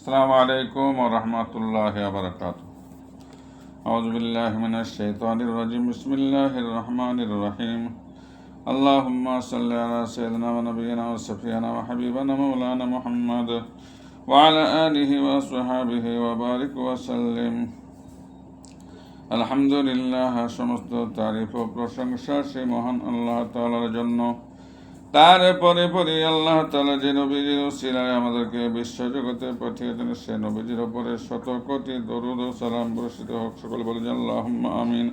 السلام عليكم ورحمة الله وبركاته أعوذ بالله من الشيطان الرجيم بسم الله الرحمن الرحيم اللهم صل على سيدنا ونبينا وسفينا وحبيبنا مولانا محمد وعلى آله وصحبه وبارك وسلم আলহামদুলিল্লাহ সমস্ত তারিফ ও প্রশংসা সে মহান আল্লাহ তাআলার জন্য তারপরে পরে আল্লাহ তালা যে নবীজির উসিলায় আমাদেরকে বিশ্বজগতে পাঠিয়েছেন সে নবীজির ওপরে শত কোটি দরুদ ও সালাম বর্ষিত হোক। সকলে বলে আল্লাহুম্মা আমিন।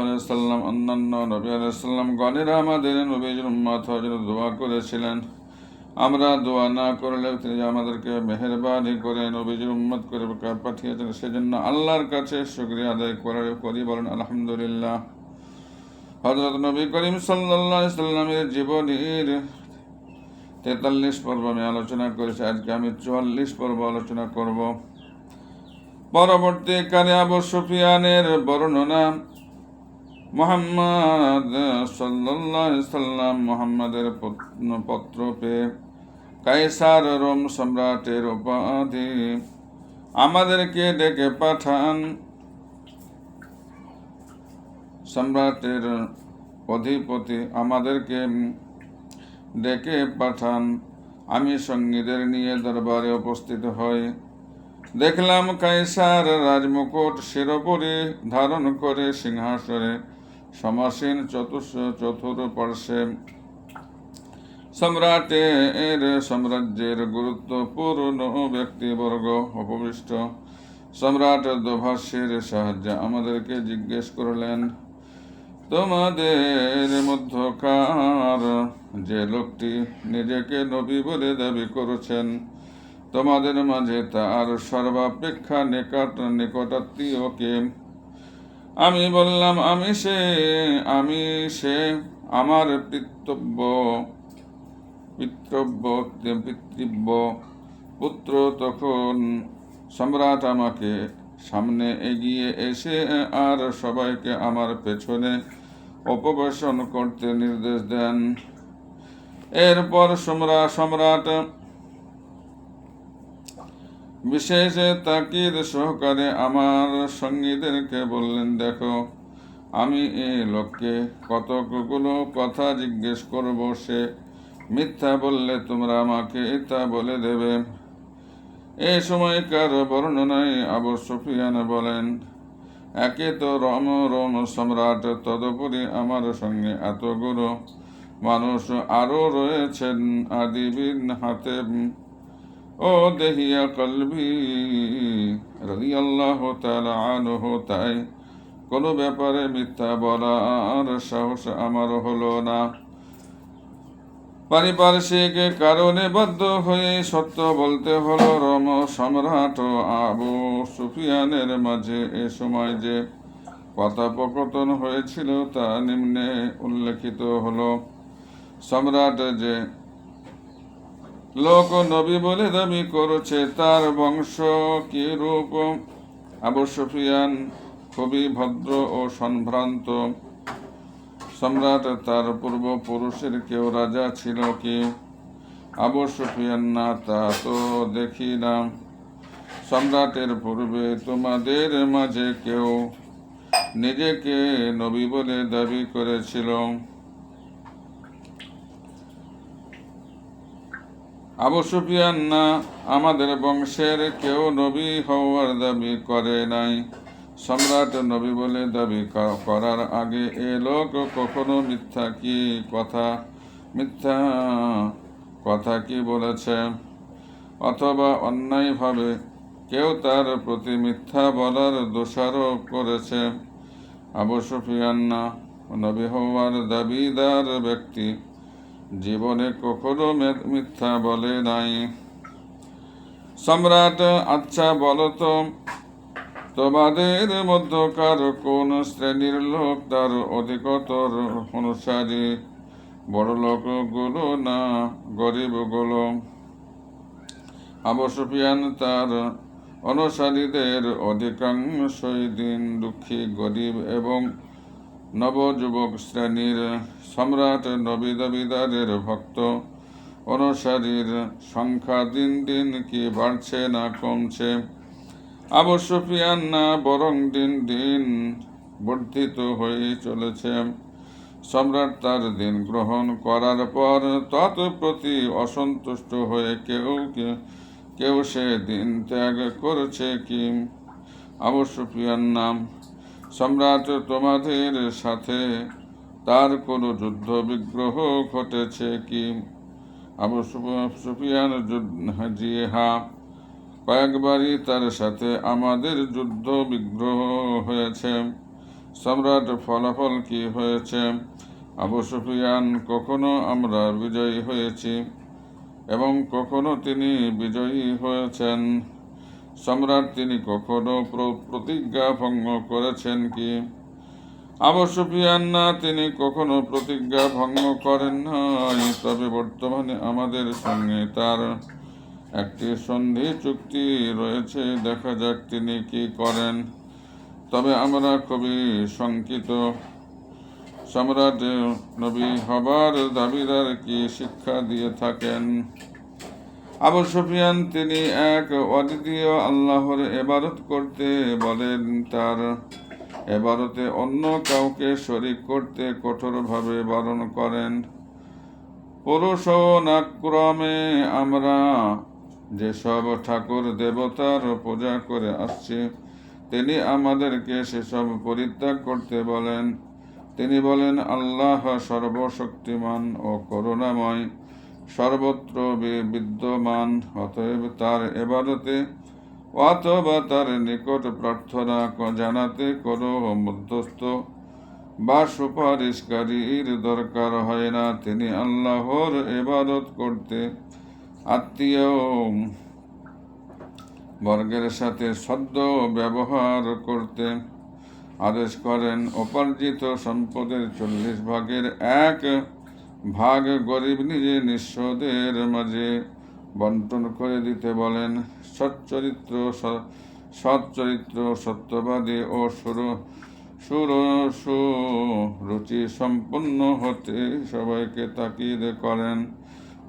আলাইহি সাল্লাম অন্যান্য নবী আলাইহিস সালাম, গণেরা আমাদের নবীজির উম্মত হওয়ার দোয়া করেছিলেন। আমরা দোয়া না করলে তিনি আমাদেরকে মেহরবানি করে নবীজির উম্মত করে পাঠিয়েছেন, সেজন্য আল্লাহর কাছে শুকরিয়া আদায় করে করি বলেন, আলহামদুলিল্লাহ। হজরত নবী করিম আলাইহি সাল্লামের জীবনীর তেতাল্লিশ পর্ব আমি আলোচনা করেছি। আজকে আমি চুয়াল্লিশ পর্ব আলোচনা করব। পরবর্তীকালে আবু সুফিয়ানের বর্ণনা মোহাম্মদ আলাইহি সাল্লাম মোহাম্মদের পত্র পেয়ে কাইসার রোম সম্রাটের উপাধি আমাদেরকে ডেকে পাঠান। সম্রাটের অধিপতি আমাদেরকে ডেকে পাঠান। আমি সঙ্গীদের নিয়ে দরবারে উপস্থিত হই। দেখলাম কাইসার রাজমুকুট শিরোপরি ধারণ করে সিংহাসনে সমাসীন চতুর্শ চতুর পার্শ্বে। সম্রাটের সাম্রাজ্যের গুরুত্বপূর্ণ ব্যক্তিবর্গ উপবিষ্ট। সম্রাট দোভাষের সাহায্যে আমাদেরকে জিজ্ঞেস করলেন তোমাদের মধ্যকার যে লোকটি নিজেকে নবী বলে দাবি করেছেন, তোমাদের মাঝে তার সর্বাপেক্ষা নিকট নিকটাত্মীয় কে আমি বললাম, আমি সে আমি সে আমার পিতব্য, পিতৃব্য পিতৃব্য পুত্র তখন সম্রাট আমাকে সামনে এগিয়ে এসে আর সবাইকে আমার পেছনে অপবেশন করতে নির্দেশ দেন। এরপর সম্রাট সম্রাট বিশেষ তাকিদ সহকারে আমার সঙ্গীদেরকে বললেন, দেখো, আমি এই লোককে কতগুলো কথা জিজ্ঞেস করব, সে মিথ্যা বললে তোমরা আমাকে তা বলে দেবে। এই সময়কার বর্ণনায় আবু সুফিয়ান বলেন, একে তো রম রম সম্রাট, তদুপরি আমার সঙ্গে এত গুরু। মানুষ আরও রয়েছেন আদিবিন হাতে। ও দেহিয়া কলবি, রাদিয়াল্লাহু তাআলা আনহু তাই। কোনো ব্যাপারে মিথ্যা বলার সাহস আমার হলো না। পারিপার্শ্বিক কারণে বাধ্য হয়ে সত্য বলতে হলো রম সম্রাট আবু সুফিয়ানের মাঝে। এ সময় যে কথোপকথন হয়েছিল তা নিম্নে উল্লেখিত হলো। সম্রাট যে লোক নবী বলে দাবি করেছে, তার বংশ কি রূপ আবু সুফিয়ান খুবই ভদ্র ও সম্ভ্রান্ত। সম্রাট, তার পূর্বপুরুষের কেউ রাজা ছিল কি? আবু সুফিয়ান, না, তা তো দেখি না। সম্রাটের পূর্বে তোমাদের মাঝে কেউ নিজেকে নবী বলে দাবি করেছিল? আবু সুফিয়ান, না, আমাদের বংশের কেউ নবী হওয়ার দাবি করে নাই। সম্রাট নবী বলে দাবি করার আগে এ লোক কখনো মিথ্যা কি কথা, মিথ্যা কথা কি বলেছে? অথবা অন্যায়ভাবে কেউ তার প্রতি মিথ্যা বলার দোষারোপ করেছে? আবু সুফিয়ান না, নবী হওয়ার দাবিদার ব্যক্তি, জীবনে কখনো মিথ্যা বলে নাই। সম্রাট আচ্ছা বলো তো তোমাদের মধ্যকার কোন শ্রেণির লোক তার অধিকতর অনুসারী। বড় লোকগুলো না, গরিবগুলো। আবু সুফিয়ান তার অনুসারীদের অধিকাংশই দিন দুঃখী, গরিব এবং নবযুবক শ্রেণির সম্রাট নবী দাবিদারের ভক্ত। অনুসারীর সংখ্যা দিন দিন কি বাড়ছে না কমছে? আবু সুফিয়ান না বরং দিন দিন বর্ধিত হয়ে চলেছে। সম্রাট তার দিন গ্রহণ করার পর তৎপ্রতি অসন্তুষ্ট হয়ে কেউ কেউ সে দিন ত্যাগ করেছে কি? আবু সুফিয়ান নাম সম্রাট তোমাদের সাথে তার কোনো যুদ্ধ বিগ্রহ ঘটেছে কি? আবু সুফিয়ান জি হ্যাঁ কয়েকবারই তার সাথে আমাদের যুদ্ধ বিগ্রহ হয়েছে। সম্রাট ফলাফল কি হয়েছে? আবু সুফিয়ান, কখনো আমরা বিজয়ী হয়েছি এবং কখনো তিনি বিজয়ী হয়েছেন। সম্রাট, তিনি কখনো প্র- প্রতিজ্ঞা ভঙ্গ করেছেন কি? আবু সুফিয়ান, না, তিনি কখনো প্রতিজ্ঞা ভঙ্গ করেন নাই, তবে বর্তমানে আমাদের সঙ্গে তার একটি সন্ধি চুক্তি রয়েছে, দেখা যাক তিনি কি করেন। তবে আমরা খুবই শঙ্কিত। সম্রাট নবী হবার দাবিদার কি শিক্ষা দিয়ে থাকেন? আবু সুফিয়ান, তিনি এক অদ্বিতীয় আল্লাহর এবারত করতে বলেন, তার এবারতে অন্য কাউকে শরিক করতে কঠোরভাবে বারণ করেন। পুরুষ নাক্রমে আমরা যেসব ঠাকুর দেবতার পূজা করে আসছি, তিনি আমাদেরকে সেসব পরিত্যাগ করতে বলেন। তিনি বলেন, আল্লাহ সর্বশক্তিমান ও করুণাময়, সর্বত্র বিদ্যমান, অতএব তার এবারতে অথবা তার নিকট প্রার্থনা জানাতে কোনো মধ্যস্থ বা সুপারিশকারীর দরকার হয় না। তিনি আল্লাহর এবাদত করতে আত্মীয় বর্গের সাথে সদ্য ব্যবহার করতে আদেশ করেন। উপার্জিত সম্পদের চল্লিশ ভাগের এক ভাগ গরিব নিজে নিঃস্বদের মাঝে বন্টন করে দিতে বলেন। সচ্চরিত্র সচ্চরিত্র সত্যবাদী ও সুর সুর, সুরুচি সম্পন্ন হতে সবাইকে তাকিদ করেন।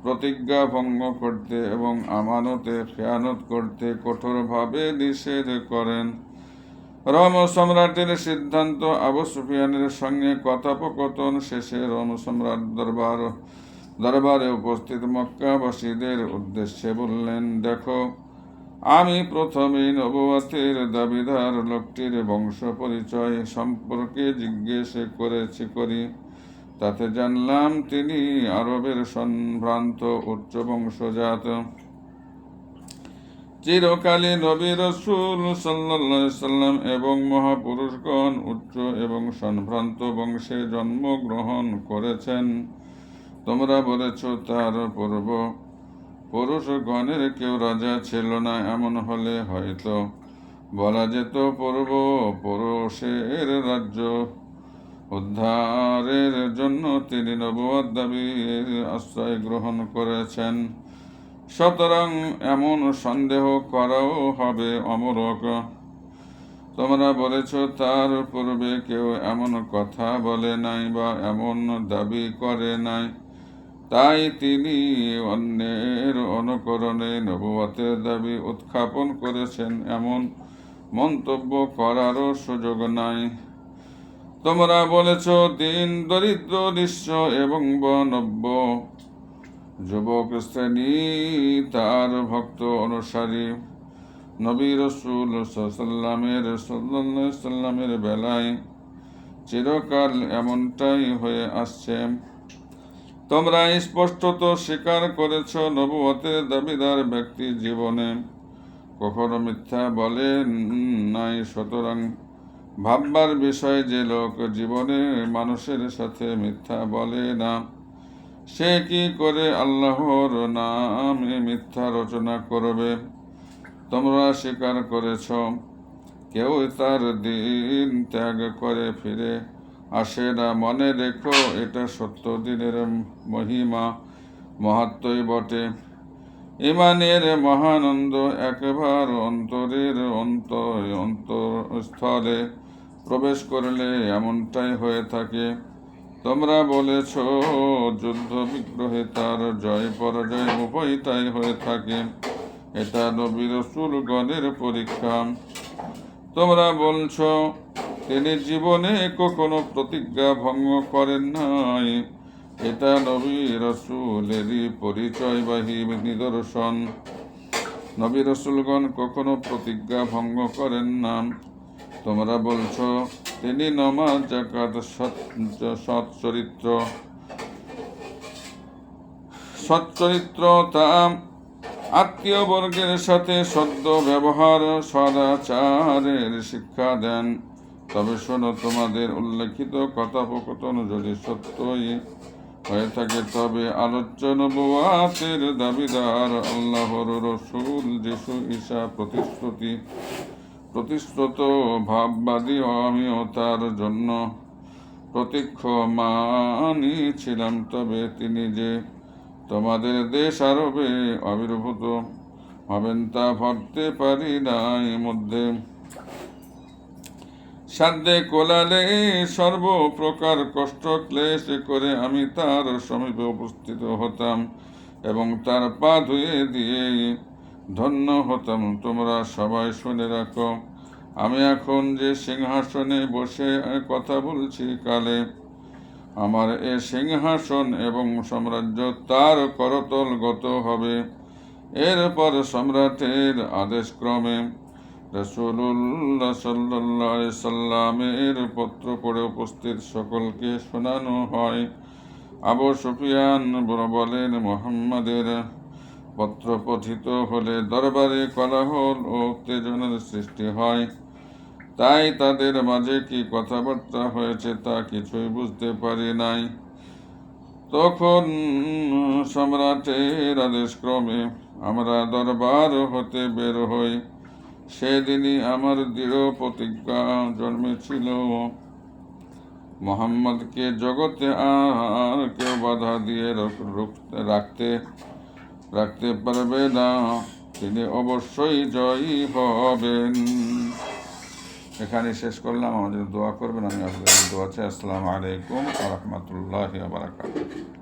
প্রতিজ্ঞা ভঙ্গ করতে এবং আমানতে খেয়ানত করতে কঠোরভাবে নিষেধ করেন। রম সম্রাটের সিদ্ধান্ত, আবু সুফিয়ানের সঙ্গে কথোপকথন শেষে রম সম্রাট দরবার, দরবারে উপস্থিত মক্কাবাসীদের উদ্দেশ্যে বললেন, দেখো, আমি প্রথমেই নবুয়াতের দাবিদার লোকটির বংশ পরিচয় সম্পর্কে জিজ্ঞেস করেছি, করি। তাতে জানলাম তিনি আরবের সম্ভ্রান্ত উচ্চ বংশজাত। চিরকালে নবী রসুল সাল্লাম এবং মহাপুরুষগণ উচ্চ এবং সম্ভ্রান্ত বংশে জন্মগ্রহণ করেছেন। তোমরা বলেছ, তার পূর্ব পুরুষগণের কেউ রাজা ছিল না, এমন হলে হয়তো বলা যেত পূর্ব পুরুষের রাজ্য। উদ্ধারের জন্য তিনি নবুয়াদ দাবির আশ্রয় গ্রহণ করেছেন। সুতরাং এমন সন্দেহ করাও হবে অমরক তোমরা বলেছ, তার পূর্বে কেউ এমন কথা বলে নাই বা এমন দাবি করে নাই। তাই তিনি অন্যের অনুকরণে নবুয়াতের দাবি উত্থাপন করেছেন। এমন মন্তব্য করারও সুযোগ নাই। তোমরা বলেছ, দিন দরিদ্র, নিঃস্ব এবং বনব্য। যুবক শ্রেণি, তার ভক্ত অনুসারী। নবী রসুল সাল্লামের সাল্লামের বেলায় চিরকাল এমনটাই হয়ে আসছে। তোমরা স্পষ্টত স্বীকার করেছ, নবুয়তের দাবিদার ব্যক্তি জীবনে। কখনো মিথ্যা বলেন নাই, সুতরাং ভাববার বিষয় যে লোক জীবনে মানুষের সাথে মিথ্যা বলে না, সে কি করে আল্লাহর নামে মিথ্যা রচনা করবে? তোমরা স্বীকার করেছ, কেউ তার দিন ত্যাগ করে ফিরে আসে না। মনে রেখো, এটা সত্য, দিনের মহিমা মহাত্মই বটে। ইমানের মহানন্দ একবার অন্তরের অন্তর অন্তরস্থলে প্রবেশ করলে এমনটাই হয়ে থাকে। তোমরা বলেছ যুদ্ধ বিগ্রহে তার জয় পরাজয় উভয় তাই হয়ে থাকে। এটা নবী রসুলগণের পরীক্ষা। তোমরা বলছ, তিনি জীবনে কখনো প্রতিজ্ঞা ভঙ্গ করেন নাই। এটা নবী রসুলেরই পরিচয়বাহী নিদর্শন। নবী রসুলগণ কখনো প্রতিজ্ঞা ভঙ্গ করেন না। তোমরা বলছ, তিনি নমাজ জাকাত সচ্চরিত্র আত্মীয় বর্গের সাথে সদ্য ব্যবহার, সদাচারের শিক্ষা দেন। তবে শোনো, তোমাদের উল্লেখিত কথোপকথন যদি সত্যই হয়ে থাকে, তবে আলোচ্য দাবিদার আল্লাহর রসুল যিশু ঈশা প্রতিশ্রুতি। প্রতিশ্রুত ভাববাদী আমিও তার জন্য প্রতীক্ষ ছিলাম, তবে তিনি যে তোমাদের দেশ আরবে আবির্ভূত হবেন তা ভাবতে পারি নাই মধ্যে। সাধ্যে কোলালে সর্বপ্রকার কষ্ট ক্লেশ করে আমি তার সমীপে উপস্থিত হতাম এবং তার পা ধুয়ে দিয়ে ধন্য হতাম। তোমরা সবাই শুনে রাখো। আমি এখন যে সিংহাসনে বসে কথা বলছি কালে, আমার এ সিংহাসন এবং সাম্রাজ্য তার করতলগত হবে। এরপর সম্রাটের আদেশক্রমে রসুল্লাহ সাল্লাহ সাল্লামের পত্র পড়ে উপস্থিত সকলকে শোনানো হয়। আবু সুফিয়ান বলেন, মোহাম্মদের পত্র পঠিত হলে দরবারে কলাহল ও উত্তেজনার সৃষ্টি হয়। তাই তাদের মাঝে কি কথাবার্তা হয়েছে তা কিছুই বুঝতে পারি নাই। তখন সম্রাটের আদেশক্রমে আমরা দরবার হতে বের হই। সেদিনই আমার দৃঢ় প্রতিজ্ঞা জন্মেছিল। মোহাম্মদকে জগতে আর কেউ বাধা দিয়ে রুখতে- রাখতে পারবে না, তিনি অবশ্যই জয়ী হবেন। এখানে শেষ করলাম, আমাদের দোয়া করবেন, আমি আপনাদের দোয়া চাই। আসসালামু আলাইকুম রহমতুল্লাহ